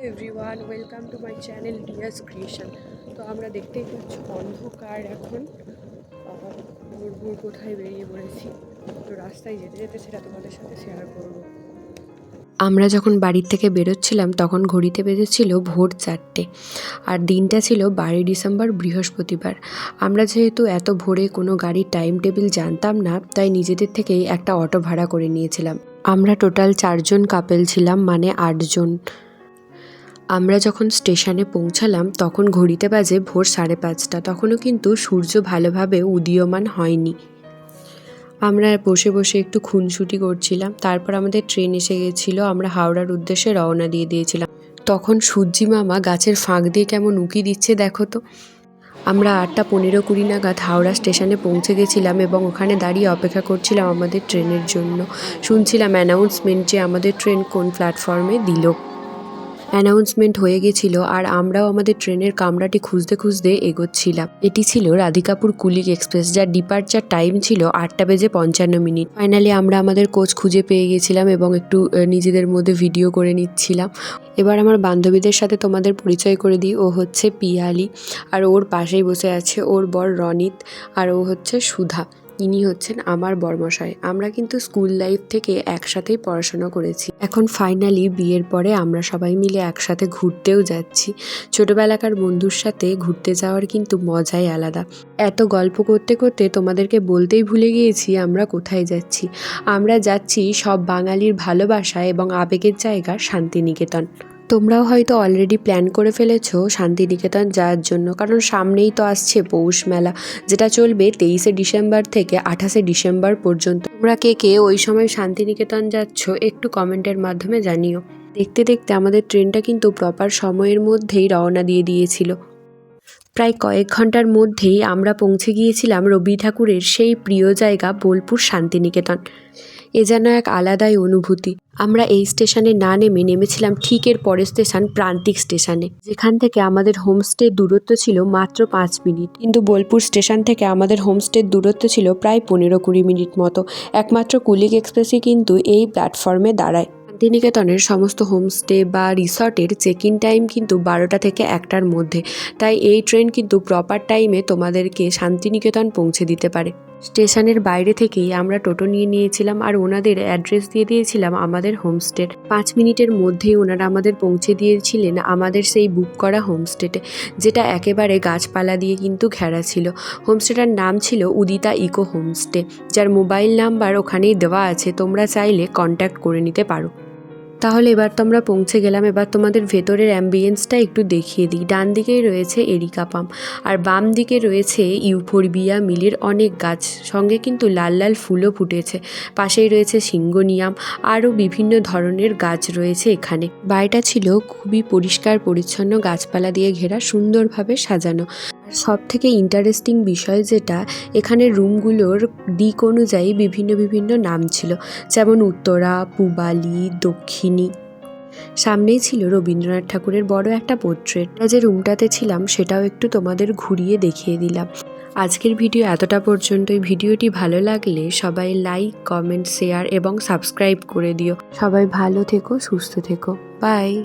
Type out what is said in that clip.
Everyone, welcome to my channel Dias creation. তো আমরা দেখতেই পাচ্ছ অন্ধকার এখন। ভোর কোথায় বেরিয়ে পড়েছি? তো রাস্তায় যেতে যেতে সেটা তোমাদের সাথে শেয়ার করব। আমরা যখন বাড়ির থেকে বেরোচ্ছিলাম, তখন ঘড়িতে বেজেছিল ভোর চারটে। আর দিনটা ছিল বারোই ডিসেম্বর, বৃহস্পতিবার। আমরা যেহেতু এত ভোরে কোনো গাড়ির টাইম টেবিল জানতাম না, তাই নিজেদের থেকেই একটা অটো ভাড়া করে নিয়েছিলাম। আমরা টোটাল চারজন কাপেল ছিলাম মানে আটজন। আমরা যখন স্টেশনে পৌঁছালাম, তখন ঘড়িতে বাজে ভোর সাড়ে পাঁচটা। তখনও কিন্তু সূর্য ভালোভাবে উদীয়মান হয়নি। আমরা বসে বসে একটু খুনসুটি করছিলাম। তারপর আমাদের ট্রেন এসে গেছিল। আমরা হাওড়ার উদ্দেশ্যে রওনা দিয়ে দিয়েছিলাম। তখন সূর্যি মামা গাছের ফাঁক দিয়ে কেমন উঁকি দিচ্ছে দেখো তো। আমরা আটটা পনেরো কুড়ি নাগাদ হাওড়া স্টেশনে পৌঁছে গেছিলাম এবং ওখানে দাঁড়িয়ে অপেক্ষা করছিলাম আমাদের ট্রেনের জন্য। শুনছিলাম অ্যানাউন্সমেন্ট যে আমাদের ট্রেন কোন প্ল্যাটফর্মে দিল। অ্যানাউন্সমেন্ট হয়ে গেছিল আর আমরাও আমাদের ট্রেনের কামরাটি খুঁজতে খুঁজতে এগোচ্ছিলাম। এটি ছিল রাধিকাপুর কুলিক এক্সপ্রেস, যার ডিপার্চার টাইম ছিল আটটা বেজে পঞ্চান্ন মিনিট। ফাইনালি আমরা আমাদের কোচ খুঁজে পেয়ে গেছিলাম এবং একটু নিজেদের মধ্যে ভিডিও করে নিচ্ছিলাম। এবার আমার বান্ধবীদের সাথে তোমাদের পরিচয় করে দিই। ও হচ্ছে পিয়ালি আর ওর পাশেই বসে আছে ওর বর রনিত আর ও হচ্ছে সুধা। ইনি হচ্ছেন আমার বর্মশাই। আমরা কিন্তু স্কুল লাইফ থেকে একসাথেই পড়াশোনা করেছি। এখন ফাইনালি বিয়ের পরে আমরা সবাই মিলে একসাথে ঘুরতেও যাচ্ছি। ছোটবেলাকার বন্ধুর সাথে ঘুরতে যাওয়ার কিন্তু মজাই আলাদা। এত গল্প করতে করতে তোমাদেরকে বলতেই ভুলে গিয়েছি আমরা কোথায় যাচ্ছি। আমরা যাচ্ছি সব বাঙালির ভালোবাসা এবং আবেগের জায়গা শান্তিনিকেতন। তোমরাও হয়তো অলরেডি প্ল্যান করে ফেলেছো শান্তিনিকেতন যাওয়ার জন্য, কারণ সামনেই তো আসছে পৌষ মেলা, যেটা চলবে তেইশে ডিসেম্বর থেকে আঠাশে ডিসেম্বর পর্যন্ত। তোমরা কে কে ওই সময় শান্তিনিকেতন যাচ্ছ একটু কমেন্টের মাধ্যমে জানিও। দেখতে দেখতে আমাদের ট্রেনটা কিন্তু প্রপার সময়ের মধ্যেই রওনা দিয়ে দিয়েছিল। প্রায় কয়েক ঘণ্টার মধ্যেই আমরা পৌঁছে গিয়েছিলাম রবি ঠাকুরের সেই প্রিয় জায়গা বোলপুর শান্তিনিকেতন। এ যেন এক আলাদাই অনুভূতি। আমরা এই স্টেশনে না নেমে নেমেছিলাম ঠিক এর পরের স্টেশন, প্রান্তিক স্টেশনে। যেখান থেকে আমাদের হোমস্টের দূরত্ব ছিল মাত্র পাঁচ মিনিট। কিন্তু বোলপুর স্টেশন থেকে আমাদের হোমস্টের দূরত্ব ছিল প্রায় পনেরো কুড়ি মিনিট মতো। একমাত্র কুলিক এক্সপ্রেসই কিন্তু এই প্ল্যাটফর্মে দাঁড়ায়। শান্তিনিকেতনের সমস্ত হোমস্টে বা রিসর্টের চেক ইন টাইম কিন্তু বারোটা থেকে একটার মধ্যে। তাই এই ট্রেন কিন্তু প্রপার টাইমে তোমাদেরকে শান্তিনিকেতন পৌঁছে দিতে পারে। স্টেশনের বাইরে থেকেই আমরা টোটো নিয়ে নিয়েছিলাম আর ওনাদের অ্যাড্রেস দিয়ে দিয়েছিলাম আমাদের হোমস্টের। পাঁচ মিনিটের মধ্যেই ওনারা আমাদের পৌঁছে দিয়েছিলেন আমাদের সেই বুক করা হোমস্টেতে, যেটা একেবারে গাছপালা দিয়ে কিন্তু ঘেরা ছিল। হোমস্টেটার নাম ছিল উদিতা ইকো হোমস্টে, যার মোবাইল নাম্বার ওখানেই দেওয়া আছে, তোমরা চাইলে কন্ট্যাক্ট করে নিতে পারো। তাহলে এবার তো আমরা পৌঁছে গেলাম। এবার তোমাদের ভেতরের অ্যাম্বিয়েন্সটা একটু দেখিয়ে দিই। ডান দিকেই রয়েছে এরিকা পাম, আর বাম দিকে রয়েছে ইউফোরবিয়া মিলের অনেক গাছ। সঙ্গে কিন্তু লাল লাল ফুলও ফুটেছে। পাশেই রয়েছে সিঙ্গোনিয়াম, আরও বিভিন্ন ধরনের গাছ রয়েছে এখানে। বাড়িটা ছিল খুবই পরিষ্কার, পরিচ্ছন্ন, গাছপালা দিয়ে ঘেরা, সুন্দরভাবে সাজানো। সব থেকে ইন্টারেস্টিং বিষয় যেটা, এখানে রুমগুলোর দিক অনুযায়ী বিভিন্ন বিভিন্ন নাম ছিল। যেমন উত্তরা, পূবালি, দক্ষিণী। সামনেই ছিল রবীন্দ্রনাথ ঠাকুরের বড় একটা পোর্ট্রেট যে রুমটাতে ছিলাম, সেটাও একটু তোমাদের ঘুরিয়ে দেখিয়ে দিলাম। আজকের ভিডিও এতটা পর্যন্ত পর্যন্তই। ভিডিওটি ভালো লাগলে সবাই লাইক কমেন্ট শেয়ার এবং সাবস্ক্রাইব করে দিও। সবাই ভালো থেকো, সুস্থ থেকো। বাই